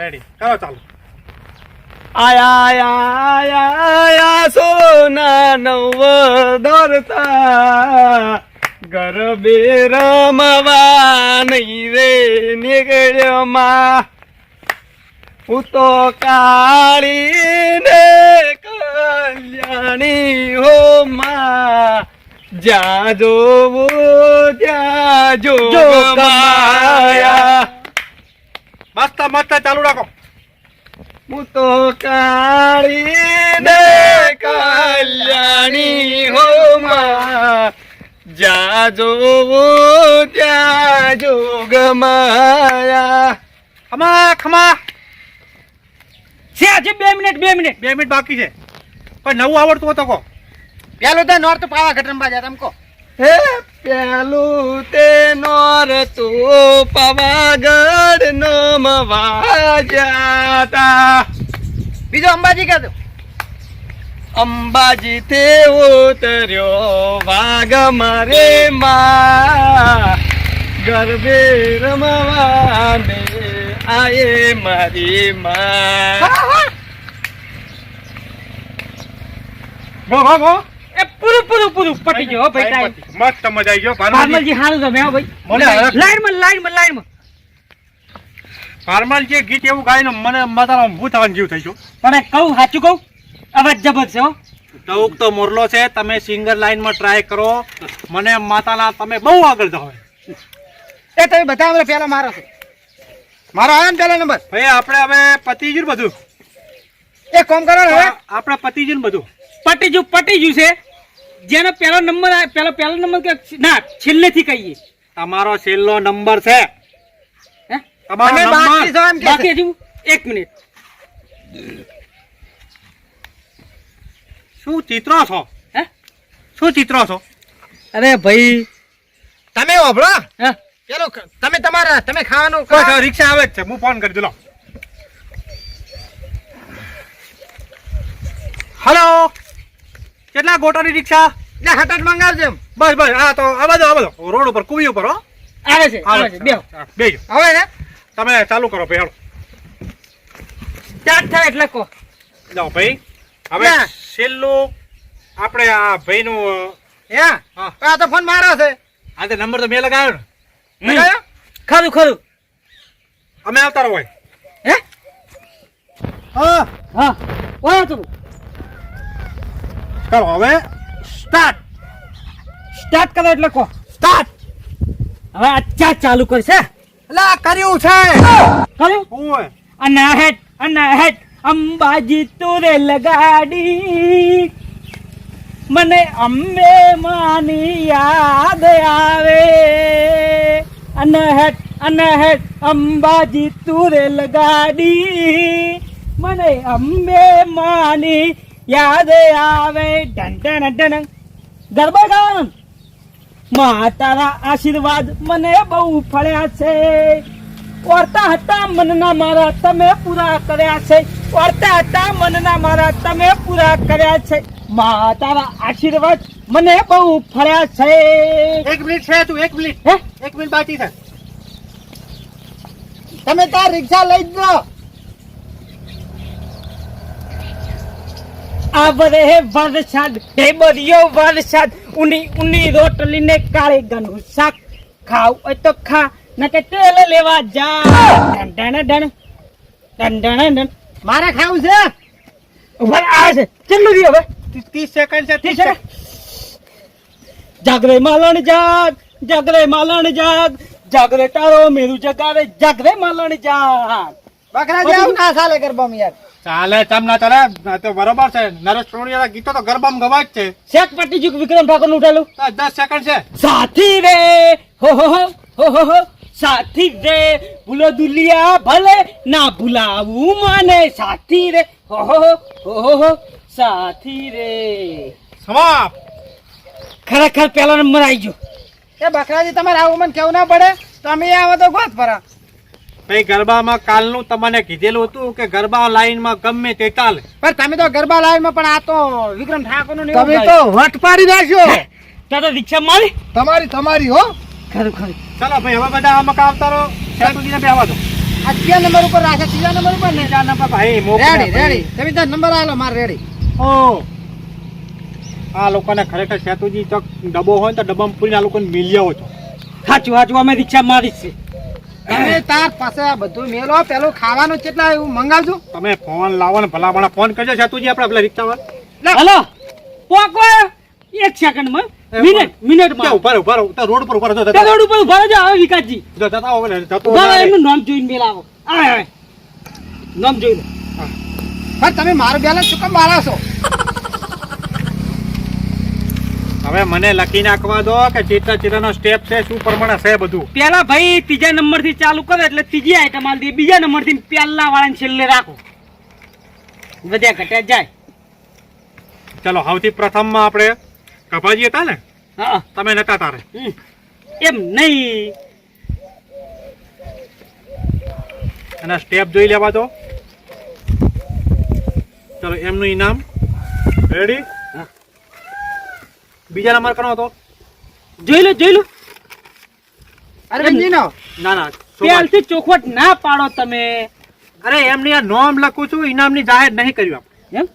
Ready કરો ચાલો આયા આયા આયા સોના નવ દોરતા ગરબે રમવા નહીં રે નીકળ્યો માં હું તો કાળી ને કલ્યાણી હો માં જ્યાં જોવું ત્યાં જો માયા. મસ્ત મસ્ત ચાલુ રાખો. હું તો કાળી ને કલ્યાણી હો માં. જ્યાં જોવું ત્યાં જોગ માયા. ખમા ખમા. છે હજી બે મિનિટ બે મિનિટ. બે મિનિટ બાકી છે. પણ નવું આવડતું હોય તો કહો. પેલું તો નોર્થ પાવાગઢ રમવા જાય તમે કહો. હે પેલું તે નોર તું પવાગઢ નમવા જાતા બીજો અંબાજી કહેતો અંબાજી તે ઉતર્યો વાઘ મારે મા. ગરબે રમવાને આયે મારી મા. Go go go. એ પૂરું પૂરું પૂરું. પટી ગયો ભાઈ મસ્ત મજા આવી ગયો ભાઈ મને લાઈન તમે લાઈન ભાઈ. મને હરખ- લાઈનમાં લાઈનમાં ગીત એવું ગાઈને મને માતાનો ભૂત થવાનું જીવ થઈ છું પણ કહું સાચું કહું? અવાજ જબર છે હો. તો મોરલો છે તમે સિંગર લાઈનમાં ટ્રાય કરો. મને માતાના તમે બહુ આગળ જાઓ. એ તમે બધા અમે પહેલા મારો છે. મારો આવ્યો ને નંબર? ભાઈ આપણે હવે પતિજું બધું. એ કોમ કરો હવે. આપણે પતિજું ને બધું. પટીજુ ગયું છે. જેનો પહેલો નંબર પહેલો પહેલો પેલો નંબર કે ના છેલ્લેથી કહીએ. તમારો છેલ્લો નંબર છે. તમે બાકી છો એમ કે બાકી હજુ એક મિનિટ. શું ચિત્રો છો? હે? શું ચિત્રો છો? અરે ભાઈ. તમે ઓભળો હા? પેલો તમે તમારા તમે ખાવાનું રિક્ષા આવે જ છે. હું ફોન કરી દઉં હલો કેટલા ગોટાની રિક્ષા? એટલે હટાટ મંગાવજો બસ બસ. આ તો આ બધો આ બધો રોડ ઉપર કુવી ઉપર હો. આવે છે આવે છે. બે હા, બેજો હવે ને? તમે ચાલુ કરો ભાઈ હાલો. સ્ટાર્ટ થાય એટલે કહો. જાઓ ભાઈ. હવે ના. છેલ્લું આપણે આ ભાઈનું હે? હા. આ તો ફોન મારો છે. આ તે નંબર તો મેં લગાવ્યો ને. ખરું ખરું. અમે આવતા રહો ભાઈ. હે? હા હા. ઓય તું. ચાલો હવે સ્ટાર્ટ. સ્ટાર્ટ કરો એટલે કહો. સ્ટાર્ટ. હવે અચ્છા ચાલુ કરશે આ કર્યું છે. કર્યું? ઓય અના હેટ અંબાજી તુરે લગાડી મને અંબે માની યાદ આવે. અનહેટ અનહેટ અંબાજી તુરે લગાડી મને અંબે માની યાદ આવે. Done done done. ગરબા ગાવાનું? મા તારા આશીર્વાદ મને બહુ ફળ્યા છે. ઓરતા હતા મનના મારા તમે પૂરા કર્યા છે. ઓરતા હતા મનના મારા તમે પૂરા કર્યા છે. મા તારા આશીર્વાદ મને બહુ ફળ્યા છે. એક મિનિટ છે તું એક મિનિટ. હે? એક મિનિટ બાકી છે. તમે તાર રિક્ષા લઈ જ આવરે વરસાદ ઢેબરિયો વરસાદ ઉની ઉની રોટલી ને કાળી ગનું શાક. ખાવ હોય તો ખા નકે તેલ લેવા જા. ડણ ડણ ડણ ડણ મારે ખાવું છે? ઊભા આ છે. કેટલું રહ્યું હવે? ત્રીસ સેકન્ડ છે 30 સેકન્ડ. જાગરે માલણ જાગ જાગરે માલણ જાગ જાગરે તારો મેરું જગાવે જાગરે માલણ જાગ. બકરા જાવ ના સાલે ગરબામાં યાર. ચાલે તમ ના ચાલે આ તો બરોબર છે. નરેશ ટોણીયા ગીતો તો ગરબામાં ગવાય જ છે. શેક પટ્ટી જુક વિક્રમ ઠાકોરનું ઉઠેલું તો દસ સેકન્ડ છે. સાથી રે હો હો હો હો હો સાથી રે ભૂલો દુલિયા ભલે ના ભૂલાવું મને. સાથી રે હો હો હો હો સાથી રે. સમાપ ખરેખર પેલો નંબર આવી ગયો. એ બકરાજી તમારે આવું મને કેવું ના પડે. તમે આવો તો ગોત ફરા ભાઈ ગરબામાં કાલનું તમને કીધેલું હતું કે ગરબા લાઈનમાં ગમે તે ચાલે. પણ તમે તો ગરબા લાઈનમાં પણ આ તો વિક્રમ ઠાકોરનું તમે તો વટ પાડી નાખ્યો ત્યાં તો રિક્ષા મારી. તમારી તમારી હો. ખરું ખરું. ચાલો ભાઈ હવે બધા આમાં આવતા રહો સેતુજીને બે આવવા દો. આ નંબર ઉપર રાખે? ત્રીજા નંબર ઉપર ને? નંબર ભાઈ રેડી રેડી તમે નંબર આલો મારે રેડી ઓ. આ લોકોને ખરેખર સેતુજી ચોક ડબ્બો હોય ને તો ડબ્બામાં પૂરીને આ લોકોને મિલ્યો છો સાચું સાચું અમે રિક્ષા મારી જ છે તમે તાર પાસે આ બધું મેલો પેલું ખાવાનું કેટલા એવું મંગાવજો. તમે ફોન લાવો ને ભલા ભલા ફોન કરજો સેતુજી આપણે પેલા રિક્ષામાં. હલો. પોકો. એક સેકન્ડમાં મિનિટ મિનિટમાં ઊભા ઊભા તો રોડ પર ઊભા રહો, રોડ ઉપર ઊભા રહેજો. હવે વિકાસજી. જો, જતા આવો ને, જતો ના રહે. એમનું નામ જોઈને મેલાવો આવે. આવે નામ જોઈને. હા. તમે મારું બેલેન્સ શું કામ મારા છો. હવે મને લખી નાખવા દો કે ચિત્ર ચિત્રનો સ્ટેપ છે શું પ્રમાણે છે બધું? પેલા ભાઈ ત્રીજા નંબરથી ચાલુ કરો એટલે ત્રીજી આઈટમ આલ દે. બીજા નંબરથી પેલા વાળાને છેલ્લે રાખો. વધ્યા ઘટ્યા જાય. ચલો સૌથી પ્રથમમાં આપણે કપાજી હતા ને? હા. તમે નતા તારે. એમ નહીં. એના સ્ટેપ જોઈ લેવા દો. ચલો એમનું ઇનામ રેડી બીજા નંબર કનો હતો. જોઈ લો જોઈ લો. અરવિંદજી નો. ના ના પેલથી ચોખવટ. ના પાડો તમે. અરે એમની આ નોમ લખું છું ઇનામની જાહેર નહીં કર્યું આપણે. એમ?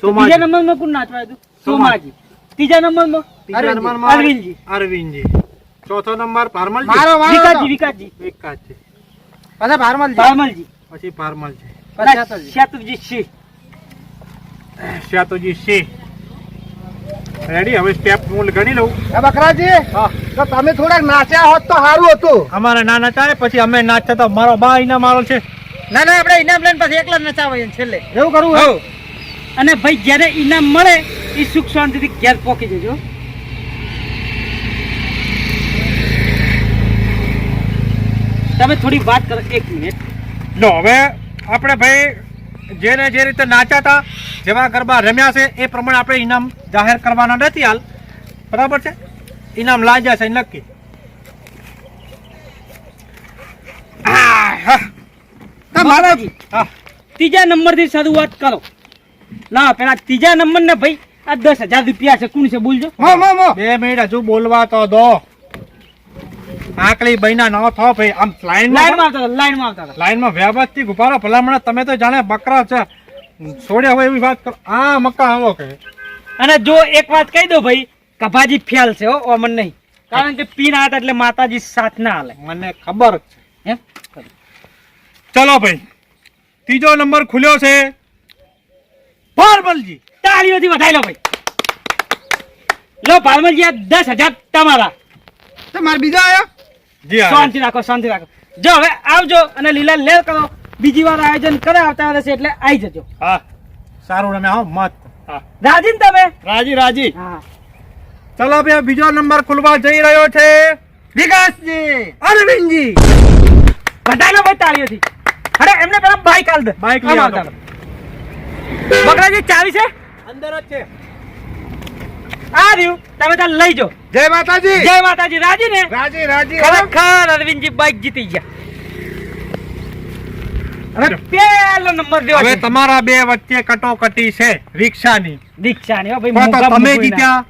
સોમાજી. બીજા નંબરમાં કોણ નાચવાય હતું સોમાજી. ત્રીજા નંબરમાં? ત્રીજા અરવિંદજી. નંબરમાં અરવિંદજી. અરવિંદજી. ચોથો નંબર પારમલજી. મારો મારો વિકાસજી વિકાસજી. વિકાસજી. પછી પારમલજી. પારમલજી. પછી પારમલજી. પછી શેતુજી સિંહ શ્યાતુજી સિંહ રેડી હવે સ્ટેપ હું ગણી લઉં. એ બકરાજી હા. તો તમે થોડાક નાચ્યા હોત તો સારું હતું. અમારે ના નચાય પછી અમે નાચતા તો મારો બા ઇનામ મારો છે. ના ના આપણે ઇનામ લઈને પછી એકલા નચાવાય છેલ્લે. એવું કરવું હો. અને ભાઈ જ્યારે ઇનામ મળે એ સુખ શાંતિથી ઘેર પોકી જજો. તમે થોડી વાત કરો એક મિનિટ. લો હવે આપણે ભાઈ જેને જે રીતે નાચાતા જેવા ગરબા રમ્યા છે એ પ્રમાણે આપણે ઇનામ જાહેર કરવાના નથી હાલ. બરાબર છે? ઇનામ લાગ્યા છે નક્કી. ત્રીજા નંબરથી શરૂઆત કરો. ના પેલા ત્રીજા નંબર ને ભાઈ આ દસ હજાર રૂપિયા છે. કોણ છે? બોલજો. બે મિનિટ હજુ બોલવા તો દો. આકલી બૈના ન થો ભાઈ. આમ લાઈન લાઈનમાં માં લાઈનમાં વ્યવસ્થિત ઊભા રહો. ભલામણ તમે તો જાણે બકરા છે. છોડ્યા હોય એવી વાત કરો. આ મક્કા આવો કે. અને જો એક વાત કહી દો ભાઈ કભાજી ફેલ છે હો ઓમન નહીં. કારણ કે પીન હતા એટલે માતાજી સાથ ના હાલે મને ખબર છે. ચલો ભાઈ. ત્રીજો નંબર ખુલ્યો છે. ભારમલજી. તાળીઓથી વધાઈ લો ભાઈ. લો ભારમલજી આ દસ હજાર તમારા. તમારે બીજા આવ્યો જી શાંતિ રાખો શાંતિ રાખો. જો હવે આવજો અને લીલા લે કરો. બીજી વાર આયોજન કરે આવતા વર્ષે એટલે આવી જજો. હા. સારું રમે આવો મત હા. રાજી ને તમે? રાજી રાજી. હા. ચલો ભાઈ બીજો નંબર ખુલવા જઈ રહ્યો છે વિકાસજી અરવિંદજી. બધાને બહુ તાળીઓથી અરે એમને પેલા બાઈક આલ દે. બાઈક લઈ આવતા બકરાજી ચાવી છે? અંદર જ છે. આ રહ્યું. તમે ત્યાં લઈ જાઓ. જય માતાજી. જય માતાજી. રાજી ને? રાજી રાજી ખરેખર અરવિંદજી બાઈક જીતી ગયા. હવે પેલો નંબર દેવો હવે તમારા બે વચ્ચે કટોકટી છે રિક્ષાની. દીક્ષાની હો ભાઈ તો તમે જીત્યા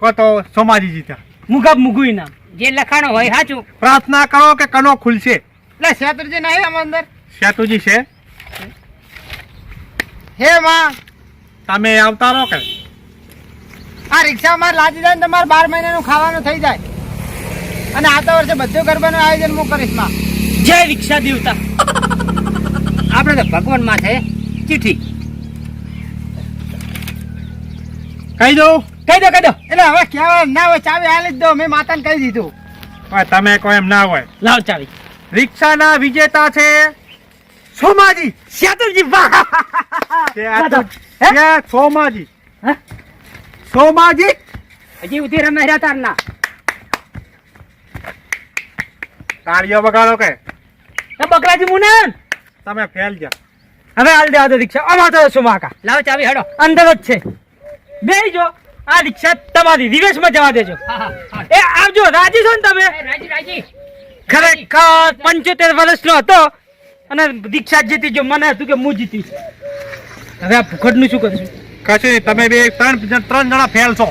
કો તો સોમાજી જીત્યા. મુગા મુગુઈ ના જે લખાણો હોય સાચું પ્રાર્થના કરો કે કનો ખુલશે. એટલે શેત્રુજી નહીં આમ અંદર. શેતુજી છે? હે માં. તમે આવતા રહો કે? આ રિક્ષા માં લાદી જાય ને તમારે બાર મહિનાનું ખાવાનું થઈ જાય. અને આવતા વર્ષે બધું ગરબાનું આયોજન હું કરીશમાં. જય રિક્ષા દેવતા આપણે તો ભગવાન માથે ચીઠી કહી દઉં? કહી દો કહી દો. એટલે હવે કહેવાય ના હોય ચાવી આલી જ દો મેં માતાને કહી દીધું. હવે તમે કોઈ એમ ના હોય. લાવ ચાવી. રિક્ષાના વિજેતા છે સોમાજી. શેતુજી વાહ! સોમાજી. સોમાજી? હજી ઉધી રમે રહ્યા તાર ના તાળીઓ બગાડો કે? બકરાજી મુનન! તમે ફેલ જા હવે હાલ દે આ રિક્ષા અમાર તો સુમાકા લાવ ચાવી હડો. અંદર જ છે. બેહી આ રિક્ષા તમારી રિવેશમાં જવા દેજો. એ આવજો રાજી છો ને તમે? રાજી રાજી. ખરેખર પંચોતેર વર્ષનો હતો અને રિક્ષા જીતી જો મને હતું કે હું જીતી હવે આ ભૂખડનું શું કરશું? કશું નહીં તમે બે ત્રણ ત્રણ જણા ફેલ છો.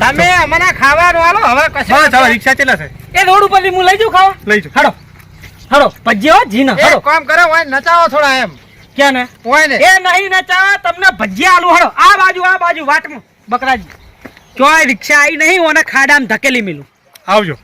તમે મને ખાવાનું આવો હવે કશું રિક્ષા ચેલા છે? એ રોડ ઉપરથી હું લઈ જાઉં ખાવા? લઈ જાઉં. હાડો. હળો ભજીયો જી જીના હળો કામ કરે હોય નચાવો થોડા એમ. ક્યાં ને હોય ને એ નહીં નચાવા તમને ભજીયા આલુ હળો આ બાજુ આ બાજુ વાટમાં. બકરાજી. ચોય રિક્ષા આવી નહીં ઓને ખાડામાં ધકેલી મેલું. આવજો.